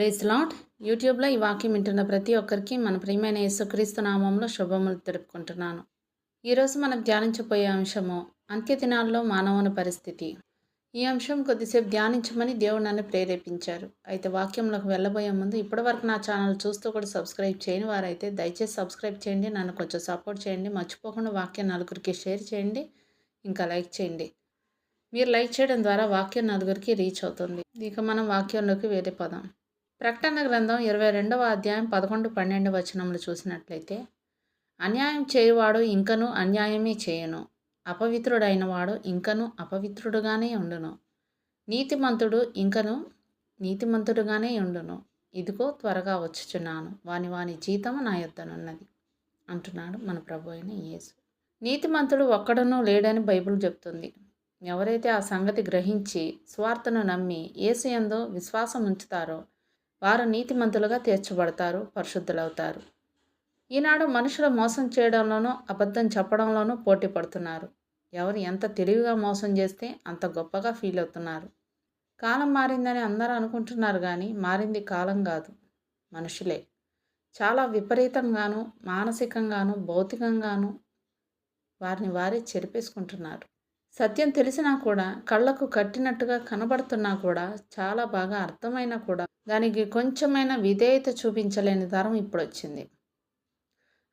Praise lot యూట్యూబ్లో ఈ వాక్యం వింటున్న ప్రతి ఒక్కరికి మన ప్రియమైన యేసుక్రీస్తు నామంలో శుభములు తెలుపుకుంటున్నాను. ఈరోజు మనం ధ్యానించబోయే అంశము అంత్య దినాల్లో మానవుని పరిస్థితి. ఈ అంశం కొద్దిసేపు ధ్యానించమని దేవుడు నన్ను ప్రేరేపించారు. అయితే వాక్యంలోకి వెళ్ళబోయే ముందు ఇప్పటివరకు నా ఛానల్ చూస్తూ కూడా సబ్స్క్రైబ్ చేయని వారైతే దయచేసి సబ్స్క్రైబ్ చేయండి నన్ను కొంచెం సపోర్ట్ చేయండి మర్చిపోకుండా వాక్యం నలుగురికి షేర్ చేయండి ఇంకా లైక్ చేయండి. మీరు లైక్ చేయడం ద్వారా వాక్యం నలుగురికి రీచ్ అవుతుంది. ఇక మనం వాక్యంలోకి వేరే పదాం ప్రకటన గ్రంథం ఇరవై రెండవ అధ్యాయం పదకొండు పన్నెండు వచనములు చూసినట్లయితే అన్యాయం చేయువాడు ఇంకను అన్యాయమే చేయను. అపవిత్రుడైన వాడు ఇంకను అపవిత్రుడుగానే ఉండును. నీతిమంతుడు ఇంకను నీతిమంతుడుగానే ఉండును. ఇదిగో త్వరగా వచ్చుచున్నాను. వాని వాని జీతము నా యొద్దనున్నది. అంటున్నాడు మన ప్రభు అయిన యేసు. నీతిమంతుడు ఒక్కడనూ లేడని బైబిల్ చెప్తుంది. ఎవరైతే ఆ సంగతి గ్రహించి స్వార్థను నమ్మి యేసు ఎందో విశ్వాసం ఉంచుతారో వారు నీతిమంతులుగా తీర్చబడతారు పరిశుద్ధులవుతారు. ఈనాడు మనుషులు మోసం చేయడంలోనూ అబద్ధం చెప్పడంలోనూ పోటీ పడుతున్నారు. ఎవరు ఎంత తెలివిగా మోసం చేస్తే అంత గొప్పగా ఫీల్ అవుతున్నారు. కాలం మారిందని అందరూ అనుకుంటున్నారు కానీ మారింది కాలం కాదు. మనుషులే. చాలా విపరీతంగాను మానసికంగాను భౌతికంగాను వారిని వారే చెరిపేసుకుంటున్నారు. సత్యం తెలిసినా కూడా కళ్ళకు కట్టినట్టుగా కనబడుతున్నా కూడా చాలా బాగా అర్థమైనా కూడా దానికి కొంచెమైనా విధేయత చూపించలేని తరం ఇప్పుడు వచ్చింది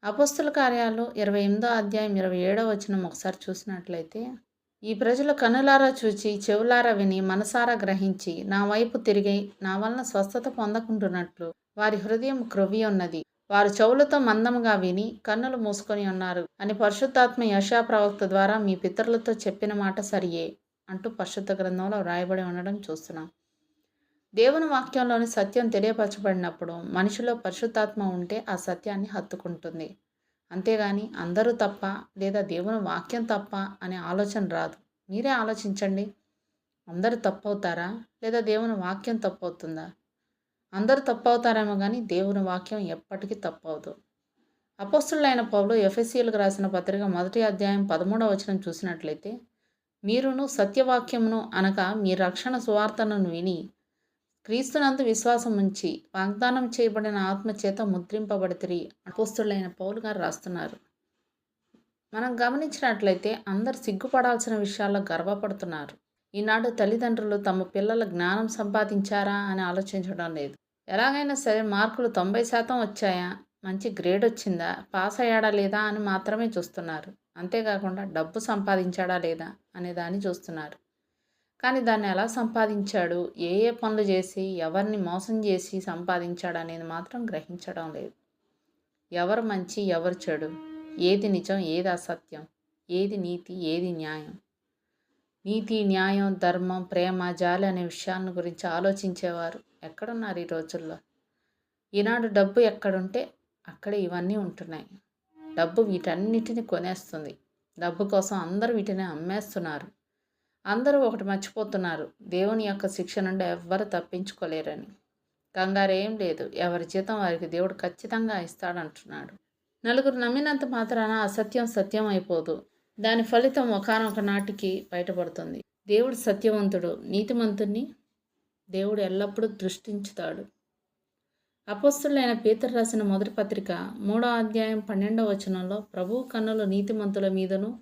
అపస్తుల కార్యాలు ఇరవై ఎనిమిదో అధ్యాయం ఇరవై ఏడో వచనం ఒకసారి చూసినట్లయితే ఈ ప్రజలు కనులారా చూచి చెవులారా విని మనసారా గ్రహించి నా వైపు తిరిగి నా వలన స్వస్థత పొందకుంటున్నట్లు వారి హృదయం క్రొవి ఉన్నది. వారు చెవులతో మందముగా విని కన్నులు మూసుకొని ఉన్నారు. అని పరిశుద్ధాత్మ యశా ప్రవక్త ద్వారా మీ పితరులతో చెప్పిన మాట సరియే అంటూ పరిశుద్ధ గ్రంథంలో వ్రాయబడి ఉండడం చూస్తున్నాం. దేవుని వాక్యంలోని సత్యం తెలియపరచబడినప్పుడు మనిషిలో పరిశుద్ధాత్మ ఉంటే ఆ సత్యాన్ని హత్తుకుంటుంది. అంతేగాని అందరూ తప్ప లేదా దేవుని వాక్యం తప్ప అనే ఆలోచన రాదు. మీరే ఆలోచించండి. అందరూ తప్పవుతారా? లేదా దేవుని వాక్యం తప్పవుతుందా? అందరూ తప్పవుతారేమో కానీ దేవుని వాక్యం ఎప్పటికీ తప్పవుదు. అపోస్తులైన పౌలు ఎఫ్ఎస్సీలకు రాసిన పత్రిక మొదటి అధ్యాయం పదమూడవ వచనం చూసినట్లయితే మీరును సత్యవాక్యమును అనగా మీ రక్షణ సువార్తను విని క్రీస్తునందు విశ్వాసం ఉంచి వాగ్దానం చేయబడిన ఆత్మచేత ముద్రింపబడితిరి అపోస్తులైన పౌలు గారు రాస్తున్నారు. మనం గమనించినట్లయితే అందరు సిగ్గుపడాల్సిన విషయాల్లో గర్వపడుతున్నారు. ఈనాడు తల్లిదండ్రులు తమ పిల్లల జ్ఞానం సంపాదించారా అని ఆలోచించడం లేదు. ఎలాగైనా సరే మార్కులు తొంభై శాతం వచ్చాయా? మంచి గ్రేడ్ వచ్చిందా? పాస్ అయ్యాడా లేదా అని మాత్రమే చూస్తున్నారు. అంతేకాకుండా డబ్బు సంపాదించాడా లేదా అనే దాన్ని చూస్తున్నారు. కానీ దాన్ని ఎలా సంపాదించాడు? ఏ ఏ పనులు చేసి ఎవరిని మోసం చేసి సంపాదించాడు అనేది మాత్రం గ్రహించడం లేదు. ఎవరు మంచి ఎవరు చెడు? ఏది నిజం ఏది అసత్యం? ఏది నీతి ఏది న్యాయం? నీతి న్యాయం ధర్మం ప్రేమ జాలి అనే విషయాలను గురించి ఆలోచించేవారు. ఎక్కడున్నారు ఈ రోజుల్లో? ఈనాడు డబ్బు ఎక్కడుంటే అక్కడ ఇవన్నీ ఉంటున్నాయి. డబ్బు వీటన్నిటిని కొనేస్తుంది. డబ్బు కోసం అందరూ వీటిని అమ్మేస్తున్నారు. అందరూ ఒకటి మర్చిపోతున్నారు. దేవుని యొక్క శిక్ష నుండి ఎవ్వరు తప్పించుకోలేరని. కంగారు ఏం లేదు. ఎవరి జీతం వారికి దేవుడు ఖచ్చితంగా ఇస్తాడంటున్నాడు. నలుగురు నమ్మినంత మాత్రాన అసత్యం సత్యం అయిపోదు. దాని ఫలితం ఒకనొక నాటికి బయటపడుతుంది. దేవుడు సత్యవంతుడు నీతిమంతుణ్ణి దేవుడు ఎల్లప్పుడూ దృష్టించుతాడు. అపస్తులైన పీతర్ రాసిన మొదటి పత్రిక మూడో అధ్యాయం పన్నెండవ వచనంలో ప్రభు కన్నులు నీతిమంతుల మీదను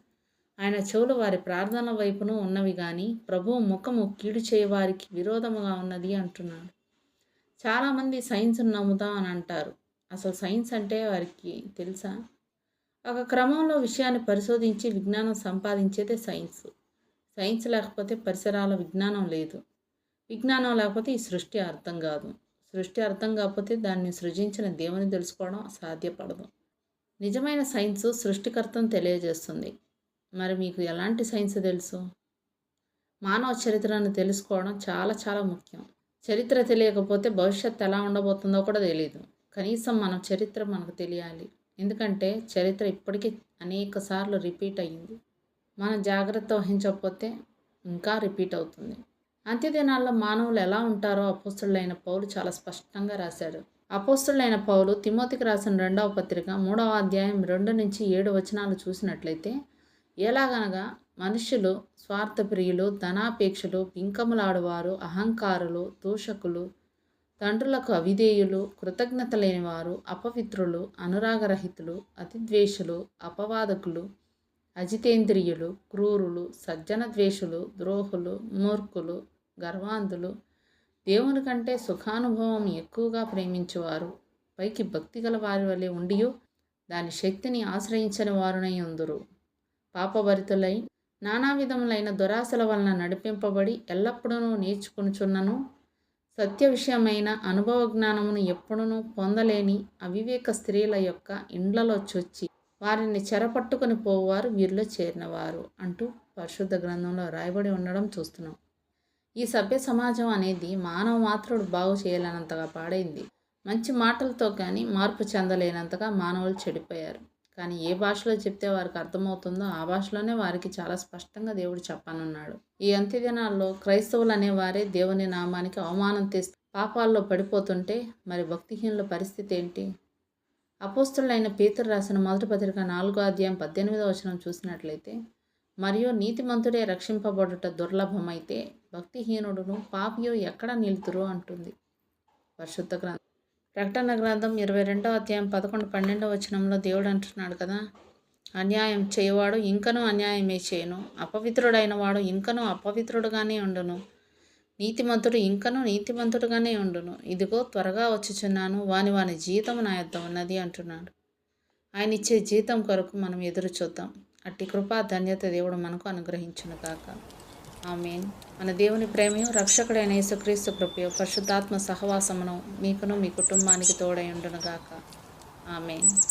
ఆయన చెవులు వారి ప్రార్థన వైపును ఉన్నవి కానీ ప్రభు ముఖము కీడు చేయవారికి విరోధముగా ఉన్నది అంటున్నాడు. చాలామంది సైన్స్ను నమ్ముతాం అని అంటారు. అసలు సైన్స్ అంటే వారికి తెలుసా? ఒక క్రమంలో విషయాన్ని పరిశోధించి విజ్ఞానం సంపాదించేదే సైన్స్. సైన్స్ లేకపోతే పరిసరాల విజ్ఞానం లేదు. విజ్ఞానం లేకపోతే ఈ సృష్టి అర్థం కాదు. సృష్టి అర్థం కాకపోతే దాన్ని సృజించిన దేవుని తెలుసుకోవడం సాధ్యపడదు నిజమైన సైన్స్ సృష్టికర్తను తెలియజేస్తుంది. మరి మీకు ఎలాంటి సైన్స్ తెలుసు? మానవ చరిత్రను తెలుసుకోవడం చాలా చాలా ముఖ్యం. చరిత్ర తెలియకపోతే భవిష్యత్తు ఎలా ఉండబోతుందో కూడా తెలియదు కనీసం మన చరిత్ర మనకు తెలియాలి. ఎందుకంటే చరిత్ర ఇప్పటికీ అనేక సార్లు రిపీట్ అయ్యింది. మనం జాగ్రత్త వహించకపోతే ఇంకా రిపీట్ అవుతుంది. అంత్యదినాల్లో మానవులు ఎలా ఉంటారో అపోస్తుడైన పౌలు చాలా స్పష్టంగా రాశాడు. అపోస్తుడైన పౌలు తిమోతికి రాసిన రెండవ పత్రిక మూడవ అధ్యాయం రెండు నుంచి ఏడు వచనాలు చూసినట్లయితే ఎలాగనగా మనుషులు స్వార్థప్రియులు ధనాపేక్షలు పింకములాడువారు అహంకారులు దూషకులు తండ్రులకు అవిధేయులు కృతజ్ఞత లేనివారు అపవిత్రులు అనురాగరహితులు అతిద్వేషులు అపవాదకులు అజితేంద్రియులు క్రూరులు సజ్జన ద్వేషులు ద్రోహులు మూర్ఖులు గర్వాంధులు దేవుని కంటే సుఖానుభవం ఎక్కువగా ప్రేమించేవారు. పైకి భక్తి గల వారి వలె ఉండియు దాని శక్తిని ఆశ్రయించని వారునై ఉందురు. పాపభరితులై నానా విధములైన దురాశల వలన నడిపింపబడి ఎల్లప్పుడూ నేర్చుకునుచున్నను. సత్య విషయమైన అనుభవ జ్ఞానమును ఎప్పుడునూ పొందలేని అవివేక స్త్రీల యొక్క ఇండ్లలో చొచ్చి వారిని చెరపట్టుకుని పోవారు వీరిలో చేరినవారు అంటూ పరిశుద్ధ గ్రంథంలో రాయబడి ఉండడం చూస్తున్నాం. ఈ సభ్య సమాజం అనేది మానవ మాత్రుడు బాగు చేయలేనంతగా పాడైంది. మంచి మాటలతో కానీ మార్పు చెందలేనంతగా మానవులు చెడిపోయారు. కానీ ఏ భాషలో చెప్తే వారికి అర్థమవుతుందో ఆ భాషలోనే వారికి చాలా స్పష్టంగా దేవుడు చెప్పనున్నాడు. ఈ అంత్యదినాల్లో క్రైస్తవులు అనేవారే దేవుని నామానికి అవమానం తెస్తూ పాపాల్లో పడిపోతుంటే మరి భక్తిహీనుల పరిస్థితి ఏంటి? అపోస్తులైన పేతురు రాసిన మొదటి పత్రిక నాలుగో అధ్యాయం పద్దెనిమిదో వచనం చూసినట్లయితే మరియు నీతిమంతుడే రక్షింపబడుట దుర్లభమైతే భక్తిహీనుడును పాపియో ఎక్కడ నిలుతురు? అంటుంది పరిశుద్ధ గ్రంథం. ప్రకటన గ్రంథం ఇరవై రెండో అధ్యాయం పదకొండు పన్నెండో వచనంలో దేవుడు అంటున్నాడు కదా అన్యాయం చేయవాడు ఇంకనూ అన్యాయమే చేయను. అపవిత్రుడైన వాడు ఇంకనూ అపవిత్రుడుగానే ఉండును. నీతిమంతుడు ఇంకనూ నీతిమంతుడుగానే ఉండును. ఇదిగో త్వరగా వచ్చుచున్నాను. వాని వాని జీతం నా యొద్ద ఉన్నది అంటున్నాడు. ఆయన ఇచ్చే జీతం కొరకు మనం ఎదురు చూద్దాం. అట్టి కృపా ధన్యత దేవుడు మనకు అనుగ్రహించును కాక ఆమెన్. మన దేవుని ప్రేమయు రక్షకుడైన యేసుక్రీస్తు కృపయు పరిశుద్ధాత్మ సహవాసమును మీకును మీ కుటుంబానికి తోడై ఉండునుగాక. ఆమెన్.